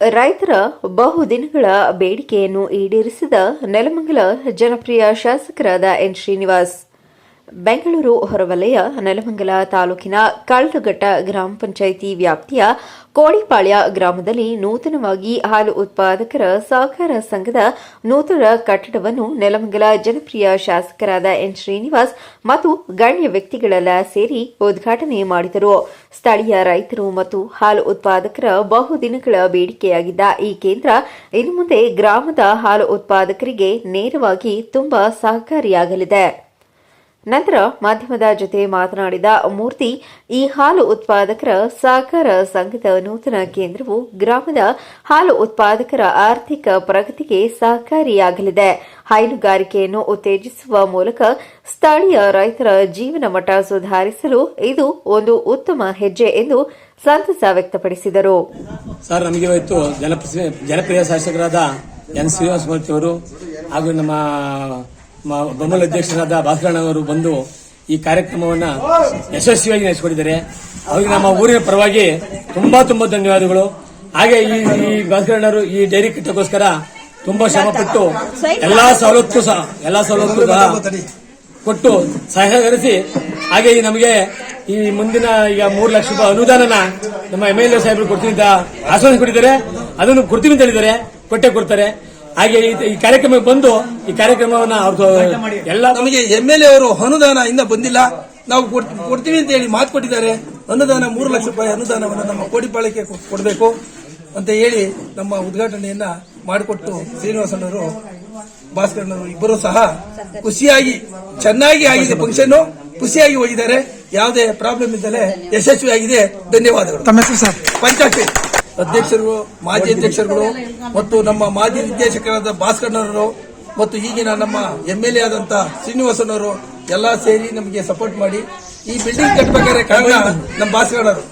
ರೈತರ ಬಹುದಿನಗಳ ಬೇಡಿಕೆಯನ್ನು ಈಡೇರಿಸಿದ ನೆಲಮಂಗಲ ಜನಪ್ರಿಯ ಶಾಸಕರಾದ ಎನ್ ಶ್ರೀನಿವಾಸ್. ಬೆಂಗಳೂರು ಹೊರವಲಯ, ನೆಲಮಂಗಲ ತಾಲೂಕಿನ ಕಳ್ಳಘಟ್ಟ ಗ್ರಾಮ ಪಂಚಾಯಿತಿ ವ್ಯಾಪ್ತಿಯ ಕೋಡಿಪಾಳ್ಯ ಗ್ರಾಮದಲ್ಲಿ ನೂತನವಾಗಿ ಹಾಲು ಉತ್ಪಾದಕರ ಸಹಕಾರ ಸಂಘದ ನೂತನ ಕಟ್ಟಡವನ್ನು ನೆಲಮಂಗಲ ಜನಪ್ರಿಯ ಶಾಸಕರಾದ ಎನ್ ಶ್ರೀನಿವಾಸ್ ಮತ್ತು ಗಣ್ಯ ವ್ಯಕ್ತಿಗಳೆಲ್ಲ ಸೇರಿ ಉದ್ಘಾಟನೆ ಮಾಡಿದರು. ಸ್ಥಳೀಯ ರೈತರು ಮತ್ತು ಹಾಲು ಉತ್ಪಾದಕರ ಬಹುದಿನಗಳ ಬೇಡಿಕೆಯಾಗಿದ್ದ ಈ ಕೇಂದ್ರ ಇನ್ನು ಮುಂದೆ ಗ್ರಾಮದ ಹಾಲು ಉತ್ಪಾದಕರಿಗೆ ನೇರವಾಗಿ ತುಂಬಾ ಸಹಕಾರಿಯಾಗಲಿದೆ. ನಂತರ ಮಾಧ್ಯಮದ ಜೊತೆ ಮಾತನಾಡಿದ ಮೂರ್ತಿ, ಈ ಹಾಲು ಉತ್ಪಾದಕರ ಸಹಕಾರ ಸಂಘದ ನೂತನ ಕೇಂದ್ರವು ಗ್ರಾಮದ ಹಾಲು ಉತ್ಪಾದಕರ ಆರ್ಥಿಕ ಪ್ರಗತಿಗೆ ಸಹಕಾರಿಯಾಗಲಿದೆ. ಹೈನುಗಾರಿಕೆಯನ್ನು ಉತ್ತೇಜಿಸುವ ಮೂಲಕ ಸ್ಥಳೀಯ ರೈತರ ಜೀವನ ಮಟ್ಟ ಸುಧಾರಿಸಲು ಇದು ಒಂದು ಉತ್ತಮ ಹೆಜ್ಜೆ ಎಂದು ಸಂತಸ ವ್ಯಕ್ತಪಡಿಸಿದರು. ಸರ್, ನಮಗೆ ಜನಪ್ರಿಯ ಶಾಸಕರಾದ ಎನ್ ಶ್ರೀನಿವಾಸ ಮೂರ್ತಿ ಅವರು ಹಾಗೂ ನಮ್ಮ ಬೊಮ್ಮಲ ಅಧ್ಯಕ್ಷರಾದ ಭಾಸ್ಕರಣ್ಣವರು ಬಂದು ಈ ಕಾರ್ಯಕ್ರಮವನ್ನ ಯಶಸ್ವಿಯಾಗಿ ನಡೆಸಿಕೊಟ್ಟಿದ್ದಾರೆ. ಅವರಿಗೆ ನಮ್ಮ ಊರಿನ ಪರವಾಗಿ ತುಂಬಾ ತುಂಬಾ ಧನ್ಯವಾದಗಳು. ಹಾಗೆ ಈ ಈ ಭಾಸ್ಕರಣ್ಣವರು ಈ ಡೈರಿ ಕಟ್ಟಕ್ಕೋಸ್ಕರ ತುಂಬಾ ಶ್ರಮಪಟ್ಟು ಎಲ್ಲಾ ಸವಲತ್ತು ಸಹ, ಎಲ್ಲಾ ಸವಲತ್ತು ಸಹ ಕೊಟ್ಟು ಸಹಕರಿಸಿ, ಹಾಗೆ ಈ ನಮಗೆ ಈ ಮುಂದಿನ ಈಗ ಮೂರು ಲಕ್ಷ ರೂಪಾಯಿ ಅನುದಾನನ ನಮ್ಮ ಎಂ ಎಲ್ ಎ ಸಾಹೇಬರು ಕೊಡ್ತೀನಿ ಅಂತ ಆಶ್ವಾಸನೆ ಕೊಟ್ಟಿದ್ದಾರೆ. ಅದನ್ನು ಕೊಡ್ತೀವಿ ಅಂತ ಹೇಳಿದ್ದಾರೆ, ಕೊಟ್ಟೆ ಕೊಡ್ತಾರೆ. ಹಾಗೆ ಈ- ಕಾರ್ಯಕ್ರಮಕ್ಕೆ ಬಂದು ಈ ಕಾರ್ಯಕ್ರಮವನ್ನ ಅವ್ರದ್ದು ಎಲ್ಲ ನಮಗೆ ಎಂ ಎಲ್ ಎ ಅವರು ಅನುದಾನ ಇಂದ ಬಂದಿಲ್ಲ. ನಾವು ಕೊಡ್- ಕೊಡ್ತೀವಿ ಅಂತ ಹೇಳಿ ಮಾತು ಕೊಟ್ಟಿದ್ದಾರೆ. ಅನುದಾನ ಮೂರು ಲಕ್ಷ ರೂಪಾಯಿ ಅನುದಾನವನ್ನು ನಮ್ಮ ಕೋಡಿಪಾಳ್ಯಕ್ಕೆ ಕೊಡಬೇಕು ಅಂತ ಹೇಳಿ ನಮ್ಮ ಉದ್ಘಾಟನೆಯನ್ನ ಮಾಡಿಕೊಟ್ಟು ಶ್ರೀನಿವಾಸನವರು ಭಾಸ್ಕರನವರು ಇಬ್ಬರು ಸಹ ಖುಷಿಯಾಗಿ ಚೆನ್ನಾಗಿ ಆಗಿದೆ ಫಂಕ್ಷನ್ ಖುಷಿಯಾಗಿ ಹೋಗಿದ್ದಾರೆ. ಯಾವುದೇ ಪ್ರಾಬ್ಲಮ್ ಇದ್ದಲೇ ಯಶಸ್ವಿಯಾಗಿದೆ. ಧನ್ಯವಾದಗಳು. ತಮ್ಮ ಹೆಸರು ಸರ್? ಪಂಚಾಯತ್ ಅಧ್ಯಕ್ಷರು ಮಾಜಿ ಅಧ್ಯಕ್ಷರುಗಳು ಮತ್ತು ನಮ್ಮ ಮಾಜಿ ನಿರ್ದೇಶಕರಾದ ಭಾಸ್ಕರ್ನವರು ಮತ್ತು ಈಗಿನ ನಮ್ಮ ಎಂ ಎಲ್ ಎ ಆದಂತ ಶ್ರೀನಿವಾಸನವರು ಎಲ್ಲ ಸೇರಿ ನಮಗೆ ಸಪೋರ್ಟ್ ಮಾಡಿ ಈ ಬಿಲ್ಡಿಂಗ್ ಕಟ್ಟಬೇಕಾದ್ರೆ ಕಾರಣ ನಮ್ಮ ಭಾಸ್ಕರ್ನವರು.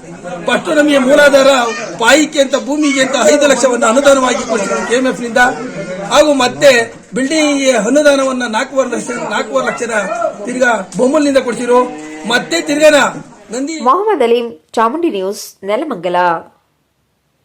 ಫಸ್ಟ್ ನಮಗೆ ಮೂಲಾಧಾರ ಪಾಯಿಕೆ ಅಂತ, ಭೂಮಿಗೆ ಅಂತ ಐದು ಲಕ್ಷವನ್ನು ಅನುದಾನವಾಗಿ ಕೊಡಿಸಿದ್ರು ಕೆಎಂಎಫ್ನಿಂದ ಹಾಗೂ ಮತ್ತೆ ಬಿಲ್ಡಿಂಗ್ ಅನುದಾನವನ್ನ ನಾಲ್ಕೂವರೆ ಲಕ್ಷ, ನಾಲ್ಕೂವರೆ ಲಕ್ಷದ ತಿರ್ಗಾ ಬೊಮ್ಮಲ್ನಿಂದ ಕೊಡ್ಸಿರು ಮತ್ತೆ ತಿರ್ಗನ ನಂದಿ ಮೊಹಮ್ಮದ್ ಅಲೀಂ, ಚಾಮುಂಡಿ ನ್ಯೂಸ್, ನೆಲಮಂಗಲ.